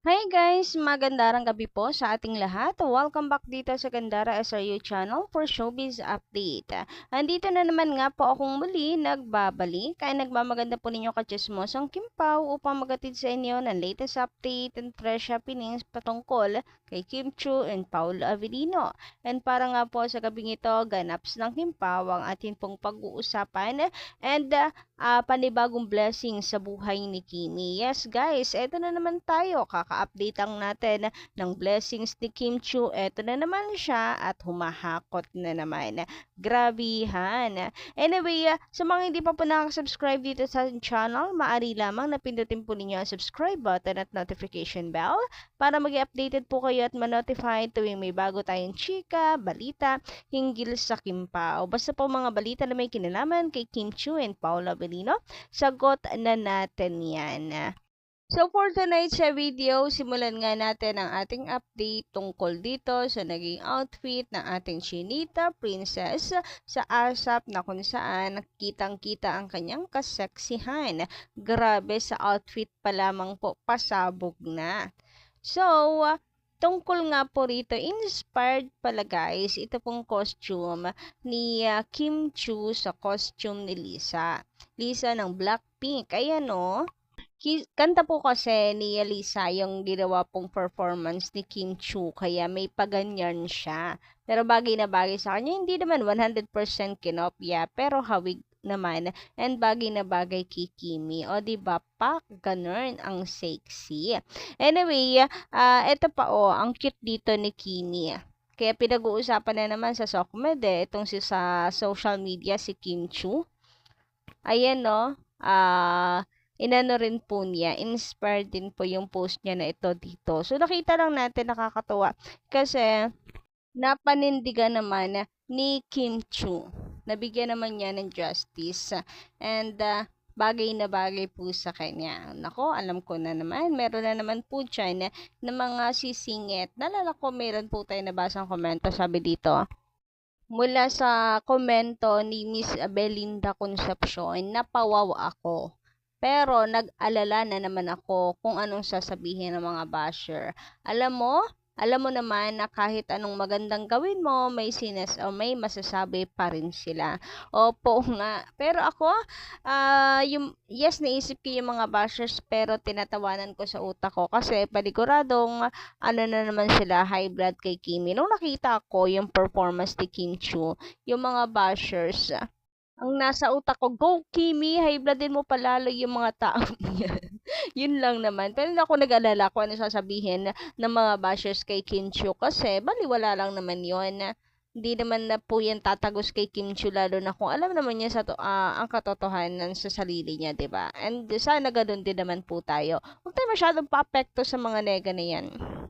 Hi guys! Magandarang gabi po sa ating lahat. Welcome back dito sa Gandara SRU channel for Showbiz Update. Andito na naman nga po akong muli nagbabalik. Kaya nagmamaganda po ninyo kachismosang Kimpaw upang magatid sa inyo ng latest update and fresh happenings patungkol kay Kim Chu and Paul Avellino. And para nga po sa gabing ito, ganaps ng Kimpaw ang ating pong pag-uusapan and uh, panibagong blessing sa buhay ni Kimi. Yes guys, eto na naman tayo. Kaka-update lang natin ng blessings ni Kim Chu. Eto na naman siya at humahakot na naman. Grabihan. Anyway, sa mga hindi pa po nakasubscribe dito sa channel, maari lamang na pindutin po ninyo ang subscribe button at notification bell para maging updated po kayo at ma-notify tuwing may bago tayong chika, balita, hinggil sa Kimpao. Basta po mga balita na may kinalaman kay Kim Chu and Paula Belino, sagot na natin yan. So for tonight's video, simulan nga natin ang ating update tungkol dito sa naging outfit ng ating Chinita Princess sa ASAP na kung saan kitang-kita ang kanyang kaseksihan. Grabe sa outfit pa lamang po, pasabog na. So, tungkol nga po rito, inspired pala guys, ito pong costume ni uh, Kim Chu sa costume ni Lisa. Lisa ng Blackpink. Ayan o. Oh kanta po kasi ni Elisa yung ginawa pong performance ni Kim Chu, kaya may paganyan siya. Pero bagay na bagay sa kanya, hindi naman 100% kinopya, pero hawig naman and bagay na bagay kay Kimi. O di ba pak ganun ang sexy. Anyway, uh, ito pa o, oh, ang cute dito ni Kimi. Kaya pinag-uusapan na naman sa Sokmed eh, itong si sa social media si Kim Chu. Ayan no, ah uh, inano rin po niya, inspired din po yung post niya na ito dito. So, nakita lang natin, nakakatuwa. Kasi, napanindigan naman ni Kim Chu. Nabigyan naman niya ng justice. And, uh, bagay na bagay po sa kanya. Nako, alam ko na naman. Meron na naman po dyan na mga sisingit. Nalala ko, meron po tayo nabasang komento. Sabi dito, mula sa komento ni Miss Belinda Concepcion, napawaw ako. Pero nag-alala na naman ako kung anong sasabihin ng mga basher. Alam mo, alam mo naman na kahit anong magandang gawin mo, may sinas o may masasabi pa rin sila. Opo nga. Pero ako, uh, yung, yes, naisip ko yung mga bashers, pero tinatawanan ko sa utak ko kasi paniguradong ano na naman sila, high blood kay Kimi. Nung nakita ko yung performance ni Kim Chu, yung mga bashers, ang nasa utak ko, go Kimi, high bloodin mo palalo yung mga tao yan. Yun lang naman. Pero hindi ako nag-alala kung ano sasabihin ng mga bashers kay Kim Chiu kasi baliwala lang naman yun. Hindi naman na po yan tatagos kay Kim Chiu lalo na kung alam naman niya sa to, uh, ang katotohanan sa sarili niya, 'di ba? And sana ganoon din naman po tayo. Huwag tayo masyadong paapekto sa mga nega na yan.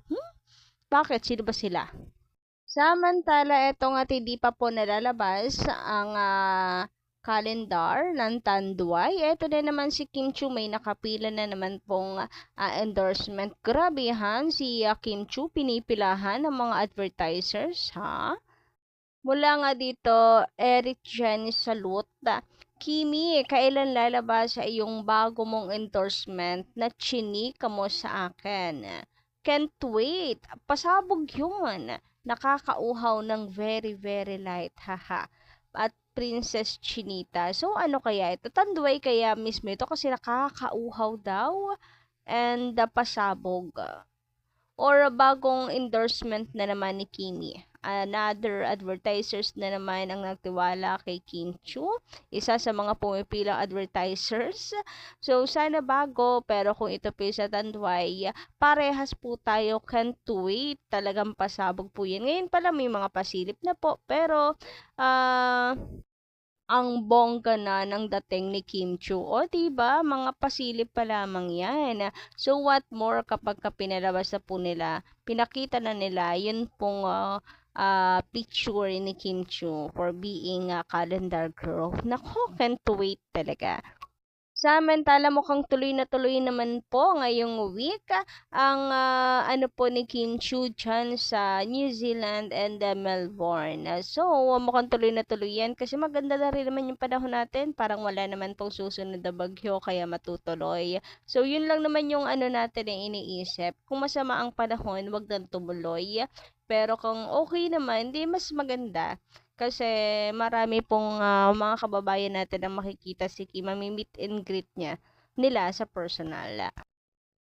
Hmm? Bakit? Sino ba sila? Samantala, eto nga hindi pa po nalalabas ang uh, calendar ng Tanduay. Ito na naman si Kim Chu, may nakapila na naman pong uh, endorsement. Grabe han, si uh, Kim Chu, pinipilahan ng mga advertisers, ha? Mula nga dito, Eric Jen Salut. Kimi, kailan lalabas sa iyong bago mong endorsement na chinika mo sa akin? Can't wait. Pasabog yun. Nakakauhaw ng very, very light. Haha. At Princess Chinita. So, ano kaya ito? Tanduay kaya mismo ito kasi nakakauhaw daw and uh, pasabog. Or bagong endorsement na naman ni Kimi. Another advertisers na naman ang nagtiwala kay Kim Chu. Isa sa mga pumipilang advertisers. So, sana bago, pero kung ito po sa Tanduay, parehas po tayo can't wait. Talagang pasabog po yan. Ngayon pala may mga pasilip na po, pero uh, ang bongga na ng dating ni Kim Chu. O, diba? Mga pasilip pa lamang yan. So, what more kapag ka pinalabas na po nila, pinakita na nila, yun pong uh, uh, picture ni Kim Chu for being a calendar girl. Nako, can't wait talaga. Samantala mukhang tuloy na tuloy naman po ngayong week ang ah, ano po ni Kim Chu dyan sa New Zealand and uh, Melbourne. So mukhang tuloy na tuloy yan kasi maganda na rin naman yung panahon natin. Parang wala naman pong susunod na bagyo kaya matutuloy. So yun lang naman yung ano natin yung iniisip. Kung masama ang panahon, wag nang tumuloy. Pero kung okay naman, di mas maganda. Kasi marami pong ah, mga kababayan natin ang makikita si Kim, mami-meet and greet niya nila sa personal.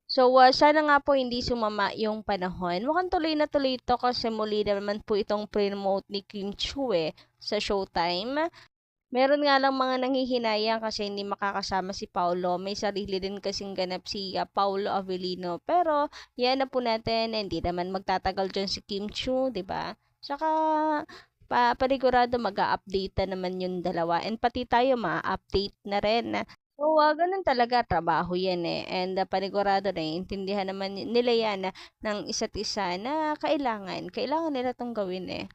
So, ah, sana nga po hindi sumama yung panahon. Mukhang tuloy na tuloy ito kasi muli naman po itong promote ni Kim Chu eh, sa Showtime. Meron nga lang mga nanghihinayang kasi hindi makakasama si Paulo. May sarili din kasing ganap si ah, Paulo Avellino. Pero, yan na po natin. Hindi naman magtatagal dyan si Kim Chu, ba? Tsaka, pa panigurado mag-a-update na naman yung dalawa. And pati tayo ma-update na rin. So, uh, ganun talaga, trabaho yan eh. And uh, panigurado na, intindihan naman ni- nila yan na, ng isa't isa na kailangan. Kailangan nila tong gawin eh.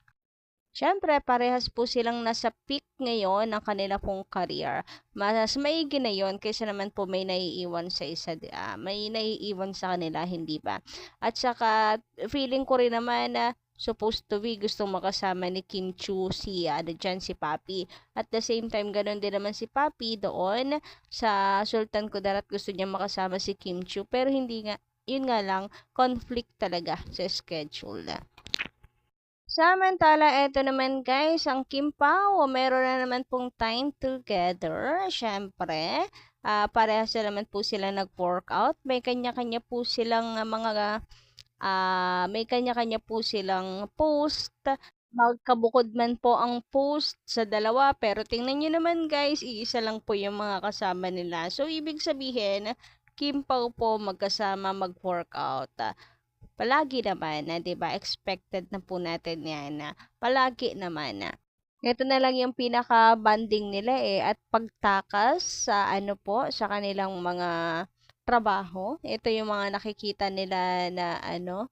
Siyempre, parehas po silang nasa peak ngayon ng kanila pong career. Mas maigi na yon kaysa naman po may naiiwan sa isa, ah, may naiiwan sa kanila, hindi ba? At saka, feeling ko rin naman na supposed to be gustong makasama ni Kim Chu si ano dyan, si Papi. At the same time, ganun din naman si Papi doon sa Sultan Kudarat gusto niya makasama si Kim Chu. Pero hindi nga, yun nga lang, conflict talaga sa schedule. Samantala, eto naman guys, ang Kim Pao, meron na naman pong time together. Siyempre, ah parehas na naman po sila nag-workout. May kanya-kanya po silang ah, mga, ah may kanya-kanya po silang post. Magkabukod man po ang post sa dalawa, pero tingnan nyo naman guys, iisa lang po yung mga kasama nila. So, ibig sabihin, Kim Pao po magkasama mag-workout. Palagi naman na, 'di ba? Expected na po natin 'yan na palagi naman na. Ito na lang yung pinaka-banding nila eh at pagtakas sa ano po sa kanilang mga trabaho. Ito yung mga nakikita nila na ano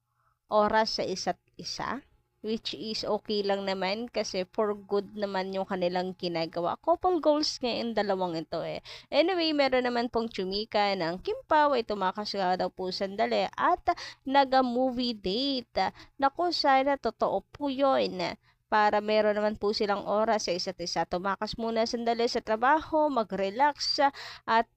oras sa isa't isa which is okay lang naman kasi for good naman yung kanilang ginagawa. Couple goals nga yung dalawang ito eh. Anyway, meron naman pong chumika ng Kim Pao ay tumakas nga daw po sandali at naga-movie date. Naku, sana totoo po yun para meron naman po silang oras sa isa't isa. Tumakas muna sandali sa trabaho, mag-relax at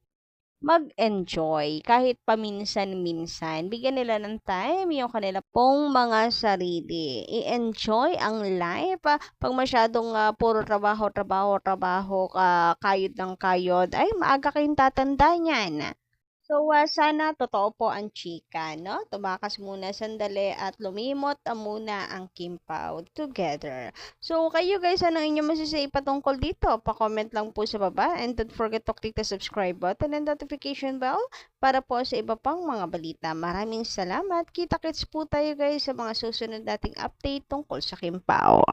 mag-enjoy kahit paminsan-minsan. Bigyan nila ng time yung kanila pong mga sarili. I-enjoy ang life. ah. Pag masyadong ah, puro trabaho, trabaho, trabaho, ka kayod ng kayod, ay maaga kayong tatanda niyan. So, ah, sana totoo po ang chika, no? Tumakas muna sandali at lumimot muna ang Kimpaw together. So, kayo guys, ano inyong masasay patungkol dito? Pa-comment lang po sa baba and don't forget to click the subscribe button and notification bell para po sa iba pang mga balita. Maraming salamat. Kita-kits po tayo guys sa mga susunod nating update tungkol sa Kimpaw.